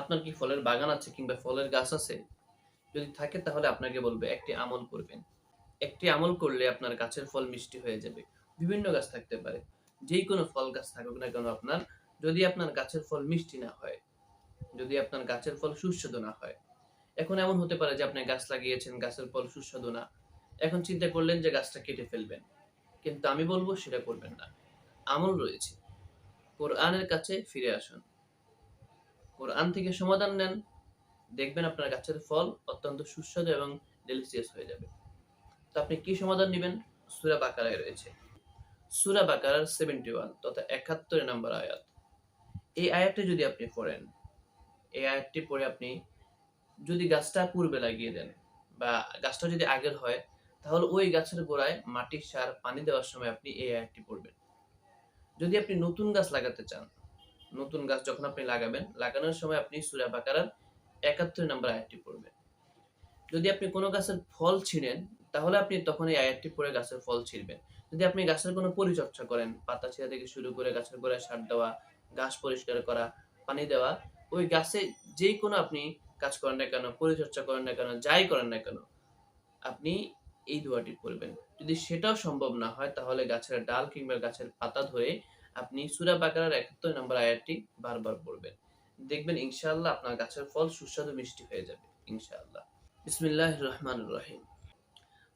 আপনার কি ফলের বাগান আছে কিংবা ফলের গাছ আছে? যদি থাকে তাহলে আপনাকে বলবে, একটি আমল করবেন। একটি আমল করলে আপনার গাছের ফল মিষ্টি হয়ে যাবে। বিভিন্ন গাছ থাকতে পারে। যেই কোনো ফল গাছ থাকুক না কেন আপনার, যদি আপনার গাছের ফল মিষ্টি না হয়, যদি আপনার গাছের ফল সুস্বাদু না হয়। এখন এমন হতে পারে যে আপনি গাছ লাগিয়েছেন, গাছের ফল সুস্বাদু না। এখন চিন্তা করলেন যে গাছটা কেটে ফেলবেন। কিন্তু আমি বলব সেটা করবেন না। আমল রয়েছে। কোরআনের কাছে ফিরে আসুন। কোরআন থেকে সমাধান নেন, দেখবেন আপনার গাছের ফল অত্যন্ত সুস্বাদু এবং ডেলিসিয়াস হয়ে যাবে। তো আপনি কি সমাধান নেবেন? সুরা বাকারায় রয়েছে। সুরা বাকারার সেভেন্টি ওয়ান তথা একাত্তর নম্বর আয়াত। এই আয়াতটি যদি আপনি পড়েন, এই আয়াতটি পড়ে আপনি যদি গাছটা পূর্বে লাগিয়ে দেন বা গাছটা যদি আগের হয়, তাহলে ওই গাছের গোড়ায় মাটির সার, পানি দেওয়ার সময় আপনি এই আয়াতটি পড়বেন। যদি আপনি নতুন গাছ লাগাতে চান নতুন গাছ যখন আপনি লাগাবেন, লাগানোর সময় আপনি সুরা বাকারার একাত্তর নম্বর আয়াতটি পড়বেন। যদি আপনি কোনো গাছের ফল ছিঁড়েন, তাহলে আপনি তখন এই আয়াতটি পড়ে গাছের ফল ছিঁড়বেন। যদি আপনি গাছের কোনো পরিচর্যা করেন, পাতা ছিঁড়া থেকে শুরু করে গাছের গোড়ায় সার দেওয়া, ঘাস পরিষ্কার করা, পানি দেওয়া, ওই গাছে যেই কোনো আপনি কাজ করেন না কেন, পরিচর্যা করেন না কেন, যাই করেন না কেন, আপনি এই দোয়াটি পড়বেন। যদি সেটাও সম্ভব না হয়, তাহলে গাছের ডাল কিংবা গাছের পাতা ধরে আপনি সুরা বাকারার একাত্তর নম্বর আয়াতটি বারবার পড়বেন দেখবেন ইনশাআল্লাহ আপনার গাছের ফল সুস্বাদু মিষ্টি হয়ে যাবে ইনশাআল্লাহ বিসমিল্লাহ রহমান রহিম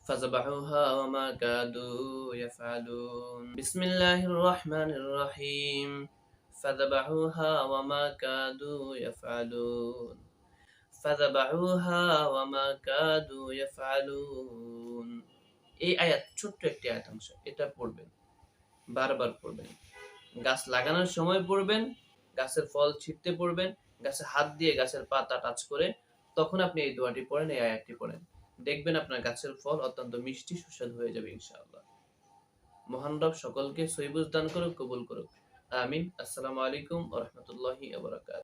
فذبحوها وما كادوا يفعلون بسم الله الرحمن الرحيم فذبحوها وما كادوا يفعلون فذبحوها وما كادوا يفعلون এই আয়াত ছোট্ট একটি আয়াতাংশ এটা পড়বেন বারবার পড়বেন। গাছ লাগানোর সময় পড়বেন, গাছের ফল ছিটতে পড়বেন গাছে হাত দিয়ে গাছের পাতা টাচ করে তখন আপনি এই দোয়াটি পড়েন, এই আয়াতটি পড়েন। দেখবেন আপনার গাছের ফল অত্যন্ত মিষ্টি, সুস্বাদু হয়ে যাবে ইনশাআল্লাহ। মহান রব সকলকে সৈবুজ দান করুক, কবুল করুক। আমিন। আসসালামু আলাইকুম ওয়া রাহমাতুল্লাহি ওয়া বারাকাতুহু।